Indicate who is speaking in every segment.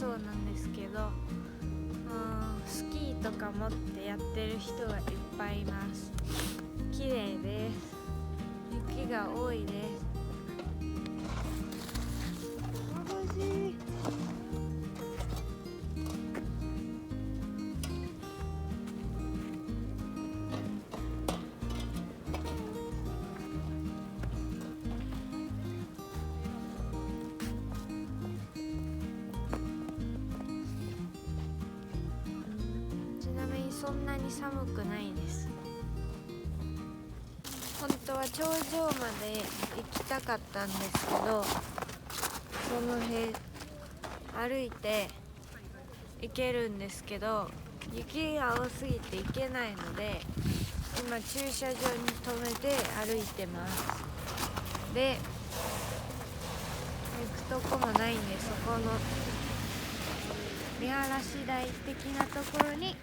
Speaker 1: そうなんですけどうんスキーとか持ってやってる人がいっぱいいます。綺麗です。雪が多いです。そんなに寒くないです。本当は頂上まで行きたかったんですけどその辺歩いて行けるんですけど雪が多すぎて行けないので今駐車場に止めて歩いてます。で行くとこもないんでそこの見晴らし台的なところに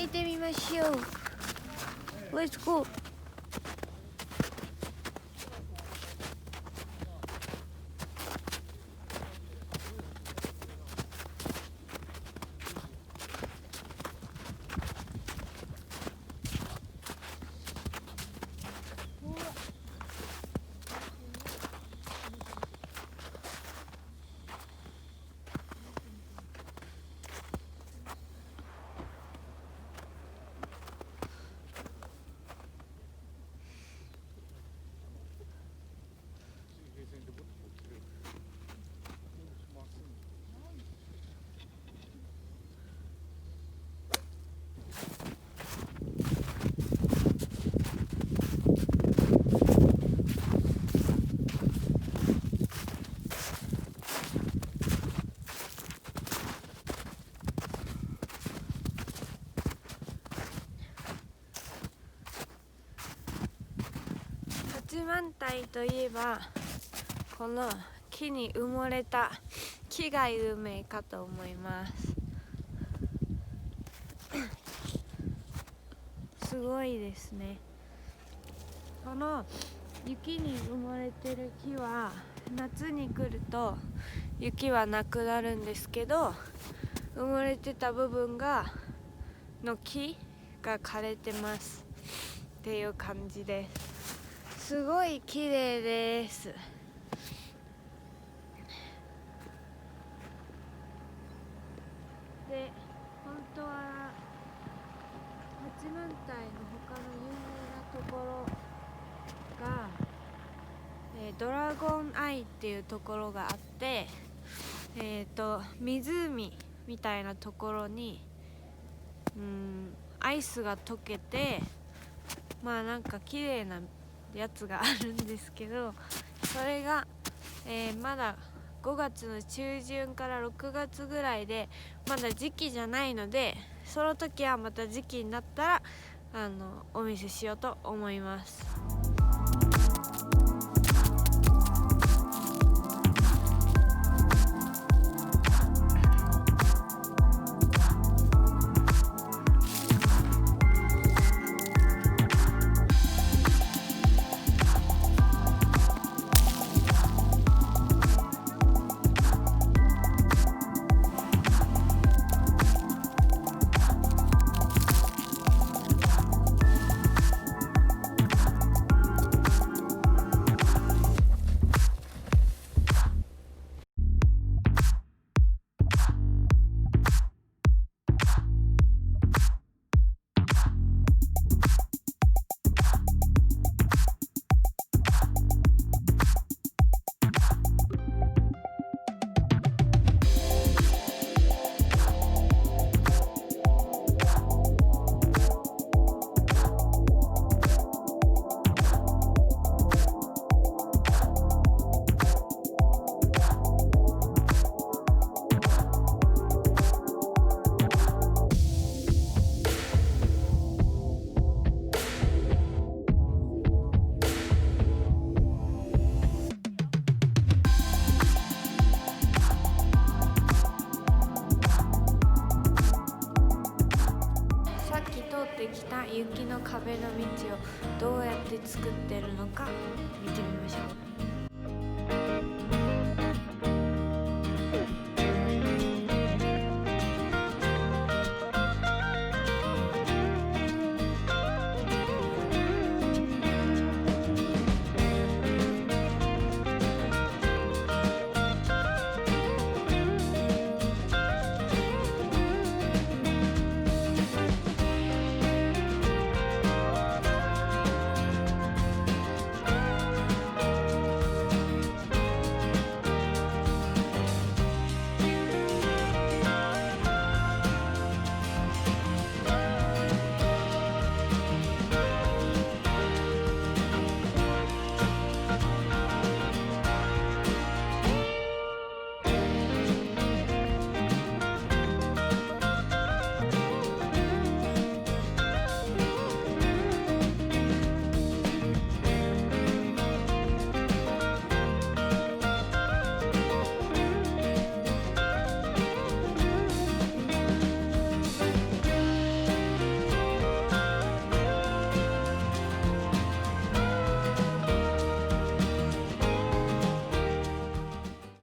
Speaker 1: 行ってみましょう Let's go! 八幡平といえばこの木に埋もれた木が有名かと思います。すごいですね。この雪に埋もれてる木は夏に来ると雪はなくなるんですけど埋もれてた部分がの木が枯れてますっていう感じです。すごい綺麗です。で本当は八幡平の他の有名なところが、えードラゴンアイっていうところがあってえっ、と湖みたいなところにうんアイスが溶けてまあなんか綺麗なやつがあるんですけどそれが、えーまだ5月の中旬から6月ぐらいでまだ時期じゃないのでその時はまた時期になったらあのお見せしようと思います。雪の壁の道をどうやって作ってるのか見てみましょう。